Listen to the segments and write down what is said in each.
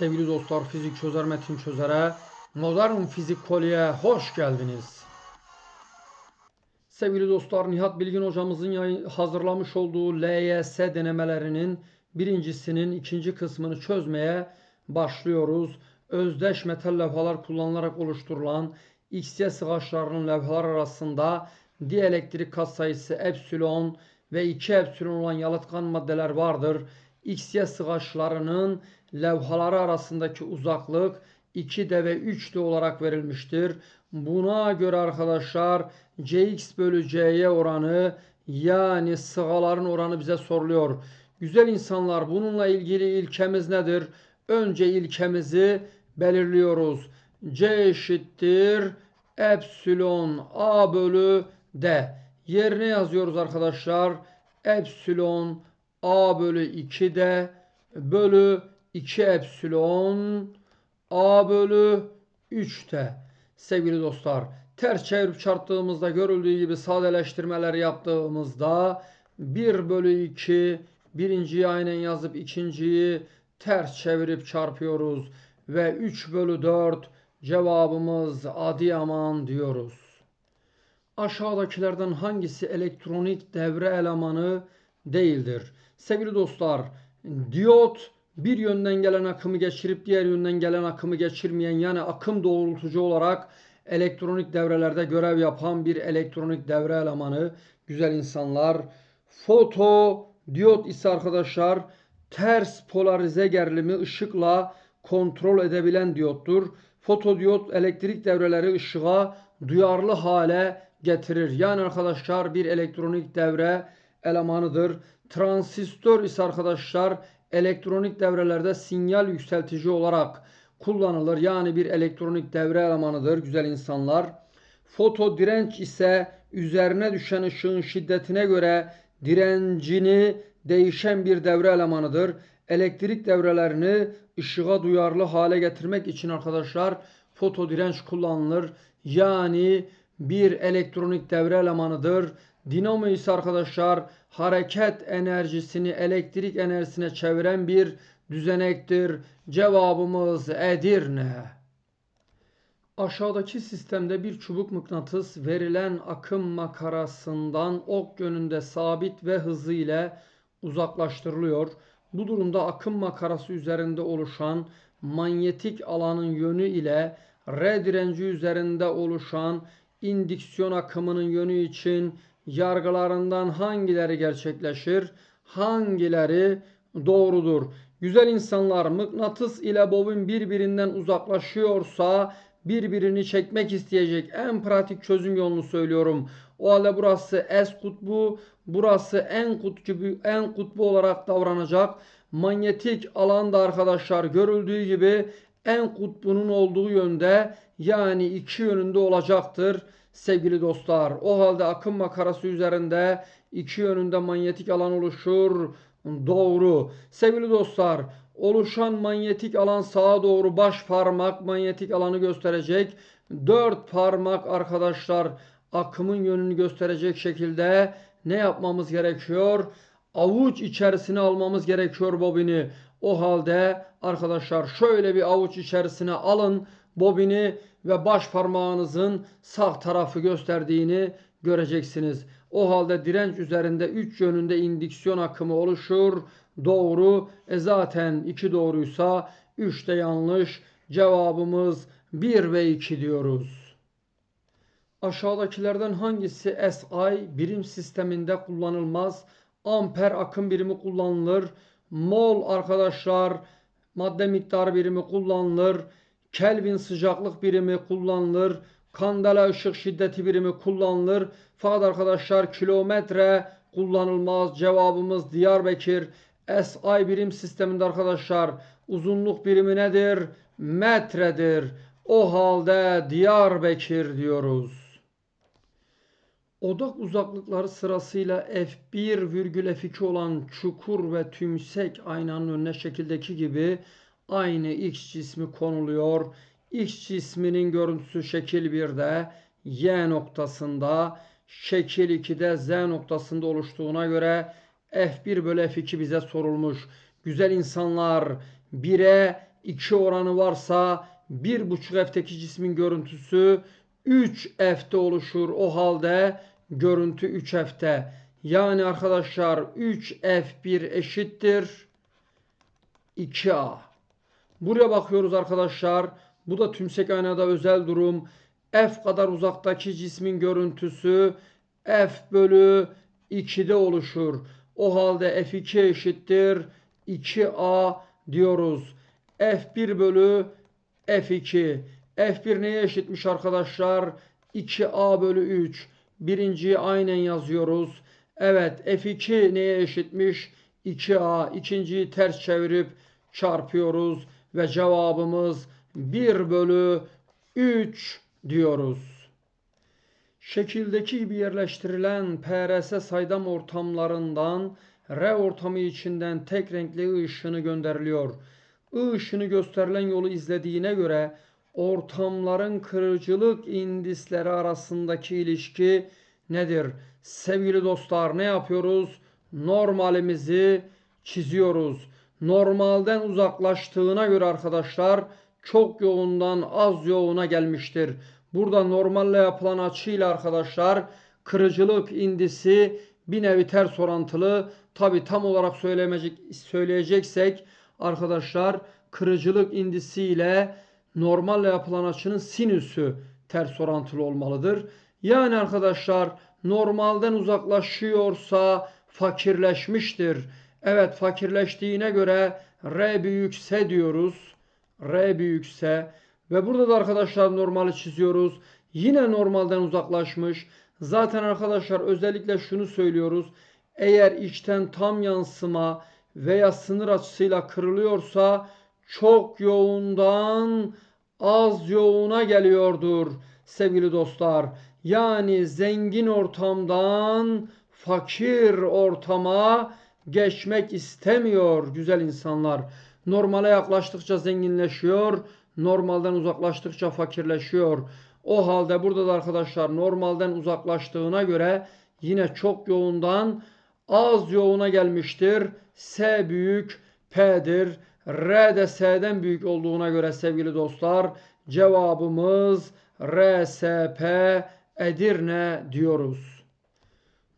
Sevgili dostlar, fizik çözer metin çözere, modern fizik kolye hoş geldiniz. Sevgili dostlar, Nihat Bilgin hocamızın hazırlamış olduğu LYS denemelerinin birincisinin ikinci kısmını çözmeye başlıyoruz. Özdeş metal levhalar kullanılarak oluşturulan XY sığaçlarının levhalar arasında dielektrik katsayısı epsilon ve 2 epsilon olan yalıtkan maddeler vardır. XY sığaçlarının levhaları arasındaki uzaklık 2D ve 3D olarak verilmiştir. Buna göre arkadaşlar Cx bölü C'ye oranı yani sıgaların oranı bize soruluyor. Güzel insanlar bununla ilgili ilkemiz nedir? Önce ilkemizi belirliyoruz. C eşittir epsilon A bölü D. Yerine yazıyoruz arkadaşlar. Epsilon A bölü 2D bölü 2 epsilon A bölü 3'te. Sevgili dostlar, ters çevirip çarptığımızda görüldüğü gibi sadeleştirmeler yaptığımızda 1 bölü 2 birinciyi aynen yazıp ikinciyi ters çevirip çarpıyoruz. Ve 3 bölü 4 cevabımız Adıyaman diyoruz. Aşağıdakilerden hangisi elektronik devre elemanı değildir? Sevgili dostlar, diyot bir yönden gelen akımı geçirip diğer yönden gelen akımı geçirmeyen yani akım doğrultucu olarak elektronik devrelerde görev yapan bir elektronik devre elemanı. Güzel insanlar. Foto diyot ise arkadaşlar ters polarize gerilimi ışıkla kontrol edebilen diyottur. Fotodiyot elektrik devreleri ışığa duyarlı hale getirir. Yani arkadaşlar bir elektronik devre elemanıdır. Transistör ise arkadaşlar elektronik devrelerde sinyal yükseltici olarak kullanılır. Yani bir elektronik devre elemanıdır güzel insanlar. Foto direnç ise üzerine düşen ışığın şiddetine göre direncini değişen bir devre elemanıdır. Elektrik devrelerini ışığa duyarlı hale getirmek için arkadaşlar foto direnç kullanılır. Yani bir elektronik devre elemanıdır. Dinamo ise arkadaşlar hareket enerjisini elektrik enerjisine çeviren bir düzenektir. Cevabımız Edirne. Aşağıdaki sistemde bir çubuk mıknatıs verilen akım makarasından ok yönünde sabit ve hızı ile uzaklaştırılıyor. Bu durumda akım makarası üzerinde oluşan manyetik alanın yönü ile R direnci üzerinde oluşan indüksiyon akımının yönü için yargılarından hangileri gerçekleşir? Hangileri doğrudur? Güzel insanlar mıknatıs ile bobin birbirinden uzaklaşıyorsa birbirini çekmek isteyecek. En pratik çözüm yolunu söylüyorum. O halde burası S kutbu, burası en kutbu, en kutbu olarak davranacak. Manyetik alanda arkadaşlar görüldüğü gibi en kutbunun olduğu yönde yani iki yönünde olacaktır sevgili dostlar. O halde akım makarası üzerinde iki yönünde manyetik alan oluşur. Doğru. Sevgili dostlar, oluşan manyetik alan sağa doğru baş parmak manyetik alanı gösterecek. Dört parmak arkadaşlar akımın yönünü gösterecek şekilde ne yapmamız gerekiyor? Avuç içerisine almamız gerekiyor bobini. O halde arkadaşlar şöyle bir avuç içerisine alın bobini ve baş parmağınızın sağ tarafı gösterdiğini göreceksiniz. O halde direnç üzerinde 3 yönünde indüksiyon akımı oluşur. Doğru. E zaten 2 doğruysa 3 de yanlış. Cevabımız 1 ve 2 diyoruz. Aşağıdakilerden hangisi SI birim sisteminde kullanılmaz? Amper akım birimi kullanılır. Mol arkadaşlar madde miktarı birimi kullanılır. Kelvin sıcaklık birimi kullanılır. Kandela ışık şiddeti birimi kullanılır. Fakat arkadaşlar kilometre kullanılmaz. Cevabımız Diyarbakır. SI birim sisteminde arkadaşlar uzunluk birimi nedir? Metredir. O halde Diyarbakır diyoruz. Odak uzaklıkları sırasıyla F1 virgül F2 olan çukur ve tümsek aynanın önüne şekildeki gibi aynı X cismi konuluyor. X cisminin görüntüsü şekil 1'de Y noktasında, şekil 2'de Z noktasında oluştuğuna göre F1 bölü F2 bize sorulmuş. Güzel insanlar 1'e 2 oranı varsa 1,5 F'teki cismin görüntüsü 3 F'te oluşur. O halde görüntü 3 F'te. Yani arkadaşlar 3 F1 eşittir 2A. Buraya bakıyoruz arkadaşlar. Bu da tümsek aynada özel durum. F kadar uzaktaki cismin görüntüsü F bölü 2'de oluşur. O halde F2 eşittir 2A diyoruz. F1 bölü F2. F1 neye eşitmiş arkadaşlar? 2A bölü 3. Birinciyi aynen yazıyoruz. Evet F2 neye eşitmiş? 2A. İkinciyi ters çevirip çarpıyoruz. Ve cevabımız 1 bölü 3 diyoruz. Şekildeki gibi yerleştirilen PRS saydam ortamlarından R ortamı içinden tek renkli ışını gönderiliyor. I ışını gösterilen yolu izlediğine göre ortamların kırıcılık indisleri arasındaki ilişki nedir? Sevgili dostlar ne yapıyoruz? Normalimizi çiziyoruz. Normalden uzaklaştığına göre arkadaşlar çok yoğundan az yoğuna gelmiştir. Burada normalle yapılan açıyla arkadaşlar kırıcılık indisi bir nevi ters orantılı. Tabi tam olarak söylemeyecek, söyleyeceksek arkadaşlar kırıcılık indisi ile normalle yapılan açının sinüsü ters orantılı olmalıdır. Yani arkadaşlar normalden uzaklaşıyorsa fakirleşmiştir. Evet fakirleştiğine göre R büyükse diyoruz. R büyükse ve burada da arkadaşlar normali çiziyoruz. Yine normalden uzaklaşmış. Zaten arkadaşlar özellikle şunu söylüyoruz. Eğer içten tam yansıma veya sınır açısıyla kırılıyorsa çok yoğundan az yoğuna geliyordur sevgili dostlar. Yani zengin ortamdan fakir ortama geçmek istemiyor güzel insanlar. Normale yaklaştıkça zenginleşiyor, normalden uzaklaştıkça fakirleşiyor. O halde burada da arkadaşlar normalden uzaklaştığına göre yine çok yoğundan az yoğuna gelmiştir. S büyük P'dir. R de S'den büyük olduğuna göre sevgili dostlar cevabımız RSP Edirne diyoruz.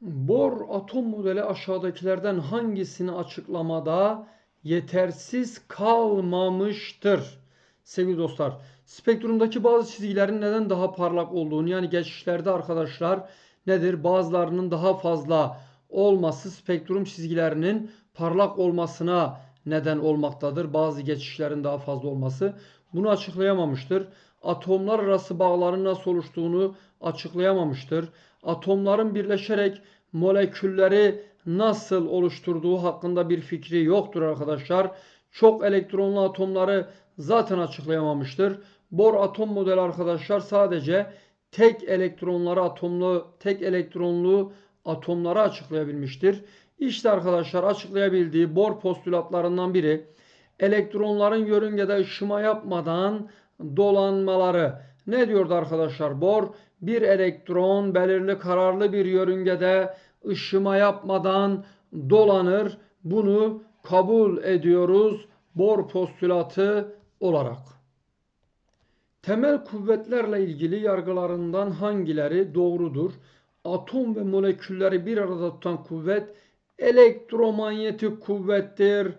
Bor atom modeli aşağıdakilerden hangisini açıklamada yetersiz kalmamıştır? Sevgili dostlar, spektrumdaki bazı çizgilerin neden daha parlak olduğunu yani geçişlerde arkadaşlar nedir? Bazılarının daha fazla olması spektrum çizgilerinin parlak olmasına neden olmaktadır. Bazı geçişlerin daha fazla olması bunu açıklayamamıştır. Atomlar arası bağların nasıl oluştuğunu açıklayamamıştır. Atomların birleşerek molekülleri nasıl oluşturduğu hakkında bir fikri yoktur arkadaşlar. Çok elektronlu atomları zaten açıklayamamıştır. Bor atom modeli arkadaşlar sadece tek elektronları atomlu tek elektronlu atomları açıklayabilmiştir. İşte arkadaşlar açıklayabildiği Bohr postülatlarından biri elektronların yörüngede ışıma yapmadan dolanmaları. Ne diyordu arkadaşlar Bohr? Bir elektron belirli kararlı bir yörüngede ışıma yapmadan dolanır. Bunu kabul ediyoruz Bohr postülatı olarak. Temel kuvvetlerle ilgili yargılarından hangileri doğrudur? Atom ve molekülleri bir arada tutan kuvvet elektromanyetik kuvvettir.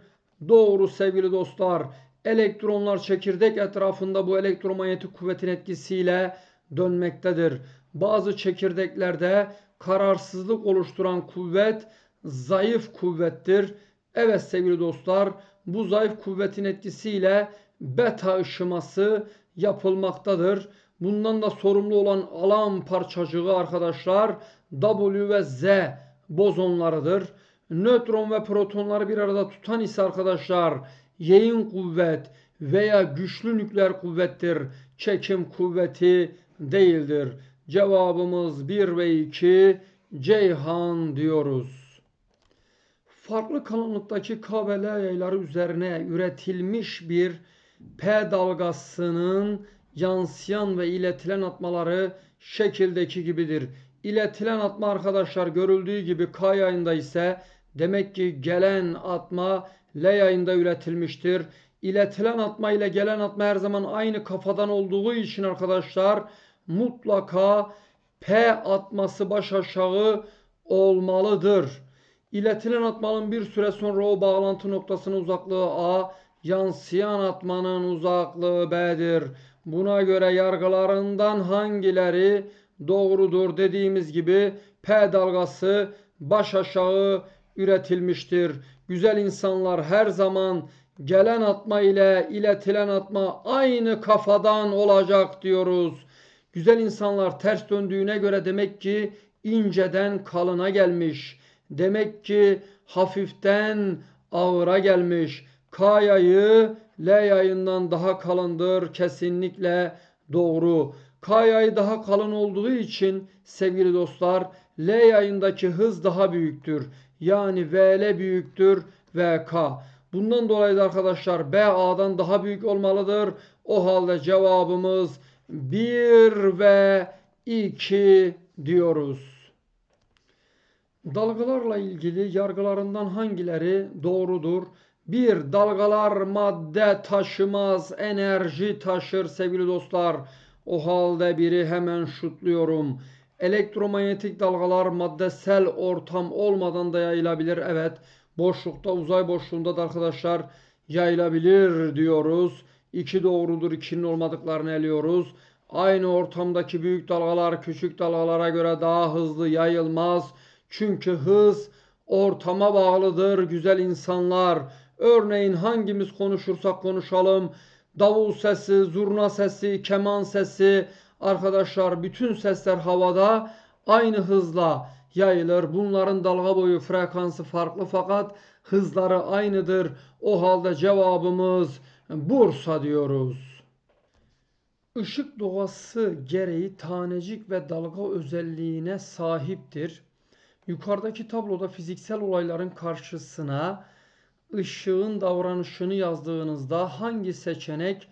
Doğru sevgili dostlar. Elektronlar çekirdek etrafında bu elektromanyetik kuvvetin etkisiyle dönmektedir. Bazı çekirdeklerde kararsızlık oluşturan kuvvet zayıf kuvvettir. Evet sevgili dostlar bu zayıf kuvvetin etkisiyle beta ışıması yapılmaktadır. Bundan da sorumlu olan alan parçacığı arkadaşlar W ve Z bozonlarıdır. Nötron ve protonları bir arada tutan ise arkadaşlar yayın kuvvet veya güçlü nükleer kuvvettir. Çekim kuvveti değildir. Cevabımız 1 ve 2 Ceyhan diyoruz. Farklı kalınlıktaki K yayları üzerine üretilmiş bir P dalgasının yansıyan ve iletilen atmaları şekildeki gibidir. İletilen atma arkadaşlar görüldüğü gibi K yayında ise demek ki gelen atma L yayında üretilmiştir. iletilen atma ile gelen atma her zaman aynı kafadan olduğu için arkadaşlar mutlaka P atması baş aşağı olmalıdır. İletilen atmanın bir süre sonra o bağlantı noktasının uzaklığı A, yansıyan atmanın uzaklığı B'dir. Buna göre yargılarından hangileri doğrudur dediğimiz gibi P dalgası baş aşağı üretilmiştir. Güzel insanlar her zaman gelen atma ile iletilen atma aynı kafadan olacak diyoruz. Güzel insanlar ters döndüğüne göre demek ki inceden kalına gelmiş. Demek ki hafiften ağıra gelmiş. K yayı L yayından daha kalındır. Kesinlikle doğru. K yayı daha kalın olduğu için sevgili dostlar L yayındaki hız daha büyüktür. Yani VL büyüktür VK. Bundan dolayı da arkadaşlar B A'dan daha büyük olmalıdır. O halde cevabımız 1 ve 2 diyoruz. Dalgalarla ilgili yargılarından hangileri doğrudur? 1. Dalgalar madde taşımaz, enerji taşır sevgili dostlar. O halde biri hemen şutluyorum. Elektromanyetik dalgalar maddesel ortam olmadan da yayılabilir. Evet, boşlukta, uzay boşluğunda da arkadaşlar yayılabilir diyoruz. 2 doğrudur, 2'nin olmadıklarını eliyoruz. Aynı ortamdaki büyük dalgalar küçük dalgalara göre daha hızlı yayılmaz. Çünkü hız ortama bağlıdır güzel insanlar. Örneğin hangimiz konuşursak konuşalım davul sesi, zurna sesi, keman sesi arkadaşlar bütün sesler havada aynı hızla yayılır. Bunların dalga boyu frekansı farklı fakat hızları aynıdır. O halde cevabımız Bursa diyoruz. Işık doğası gereği tanecik ve dalga özelliğine sahiptir. Yukarıdaki tabloda fiziksel olayların karşısına ışığın davranışını yazdığınızda hangi seçenek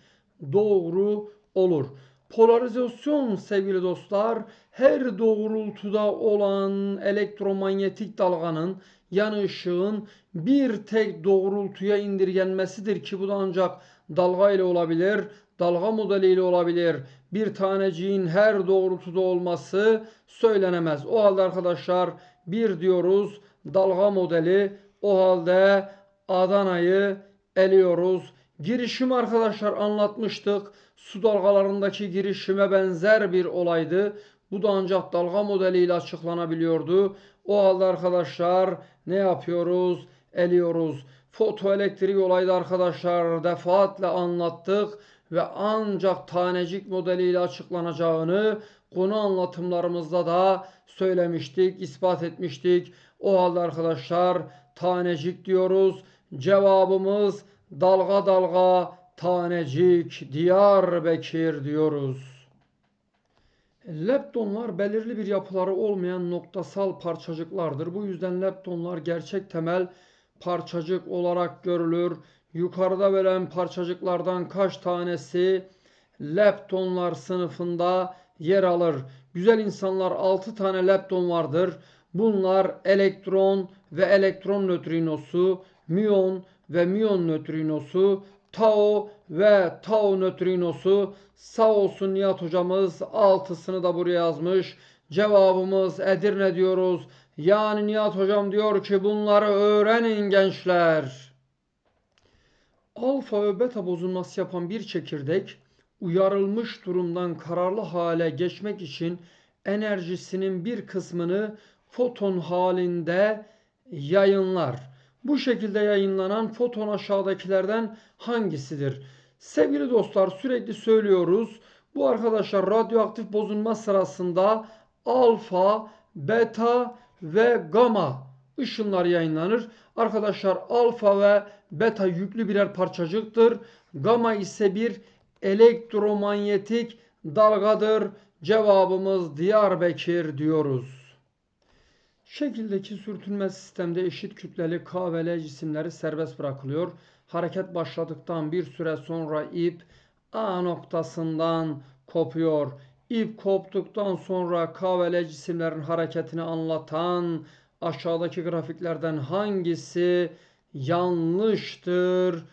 doğru olur? Polarizasyon sevgili dostlar her doğrultuda olan elektromanyetik dalganın yani ışığın bir tek doğrultuya indirgenmesidir ki bu da ancak dalga ile olabilir, dalga modeliyle olabilir. Bir taneciğin her doğrultuda olması söylenemez. O halde arkadaşlar bir diyoruz dalga modeli. O halde Adana'yı eliyoruz. Girişim arkadaşlar anlatmıştık. Su dalgalarındaki girişime benzer bir olaydı. Bu da ancak dalga modeliyle açıklanabiliyordu. O halde arkadaşlar ne yapıyoruz? Eliyoruz. Fotoelektrik olayda arkadaşlar defaatle anlattık ve ancak tanecik modeliyle açıklanacağını konu anlatımlarımızda da söylemiştik, ispat etmiştik. O halde arkadaşlar tanecik diyoruz. Cevabımız dalga dalga tanecik Diyarbakır diyoruz. Leptonlar belirli bir yapıları olmayan noktasal parçacıklardır. Bu yüzden leptonlar gerçek temel parçacık olarak görülür. Yukarıda verilen parçacıklardan kaç tanesi leptonlar sınıfında yer alır? Güzel insanlar 6 tane lepton vardır. Bunlar elektron ve elektron nötrinosu, müyon ve müyon nötrinosu, tau ve tau nötrinosu. Sağ olsun Nihat hocamız altısını da buraya yazmış. Cevabımız Edirne diyoruz. Yani Nihat hocam diyor ki bunları öğrenin gençler. Alfa ve beta bozulması yapan bir çekirdek uyarılmış durumdan kararlı hale geçmek için enerjisinin bir kısmını foton halinde yayınlar. Bu şekilde yayınlanan foton aşağıdakilerden hangisidir? Sevgili dostlar sürekli söylüyoruz. Bu arkadaşlar radyoaktif bozulma sırasında alfa, beta ve gamma ışınlar yayınlanır. Arkadaşlar alfa ve beta yüklü birer parçacıktır. Gamma ise bir elektromanyetik dalgadır. Cevabımız Diyarbakır diyoruz. Şekildeki sürtünme sistemde eşit kütleli K ve L cisimleri serbest bırakılıyor. Hareket başladıktan bir süre sonra ip A noktasından kopuyor. İp koptuktan sonra K ve L cisimlerin hareketini anlatan aşağıdaki grafiklerden hangisi yanlıştır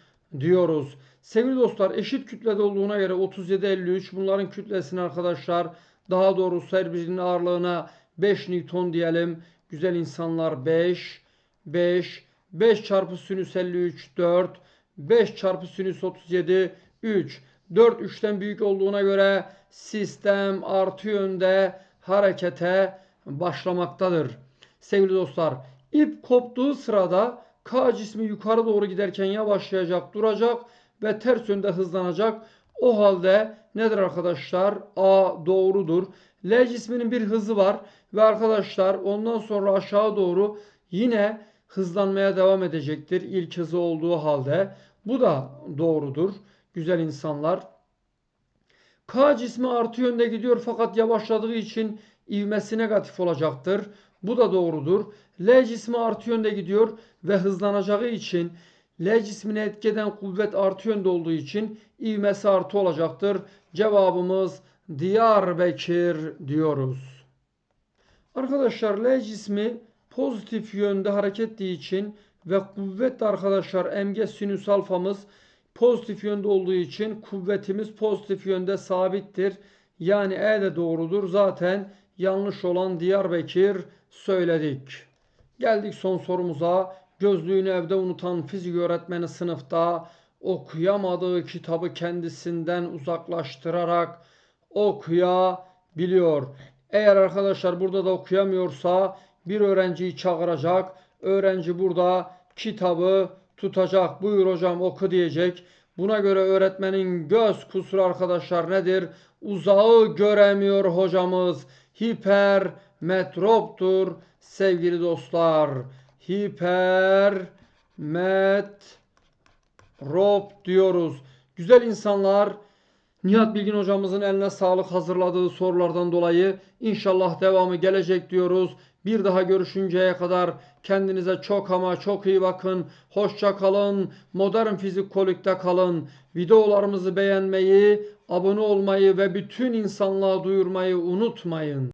diyoruz. Sevgili dostlar eşit kütlede olduğuna göre 37-53 bunların kütlesini arkadaşlar daha doğrusu her birinin ağırlığına 5 Newton diyelim. Güzel insanlar 5, 5, 5 çarpı sinüs 53 4, 5 çarpı sinüs 37 3. 4 3'ten büyük olduğuna göre sistem artı yönde harekete başlamaktadır. Sevgili dostlar ip koptuğu sırada K cismi yukarı doğru giderken yavaşlayacak, duracak ve ters yönde hızlanacak. O halde nedir arkadaşlar? A doğrudur. L cisminin bir hızı var ve arkadaşlar ondan sonra aşağı doğru yine hızlanmaya devam edecektir ilk hızı olduğu halde. Bu da doğrudur. Güzel insanlar. K cismi artı yönde gidiyor fakat yavaşladığı için ivmesi negatif olacaktır. Bu da doğrudur. L cismi artı yönde gidiyor ve hızlanacağı için L cismine etki eden kuvvet artı yönde olduğu için ivmesi artı olacaktır. Cevabımız Diyarbakır diyoruz. Arkadaşlar L cismi pozitif yönde hareket ettiği için ve kuvvet arkadaşlar mg sinüs alfamız pozitif yönde olduğu için kuvvetimiz pozitif yönde sabittir. Yani E de doğrudur. Zaten yanlış olan Diyarbakır söyledik. Geldik son sorumuza. Gözlüğünü evde unutan fizik öğretmeni sınıfta okuyamadığı kitabı kendisinden uzaklaştırarak okuyabiliyor. Eğer arkadaşlar burada da okuyamıyorsa bir öğrenciyi çağıracak. Öğrenci burada kitabı tutacak. Buyur hocam oku diyecek. Buna göre öğretmenin göz kusuru arkadaşlar nedir? Uzağı göremiyor hocamız. Hipermetroptur sevgili dostlar. Hipermetrop diyoruz. Güzel insanlar Nihat Bilgin hocamızın eline sağlık hazırladığı sorulardan dolayı inşallah devamı gelecek diyoruz. Bir daha görüşünceye kadar kendinize çok ama çok iyi bakın. Hoşça kalın. Modern Fizik Kolik'te kalın. Videolarımızı beğenmeyi, abone olmayı ve bütün insanlığa duyurmayı unutmayın.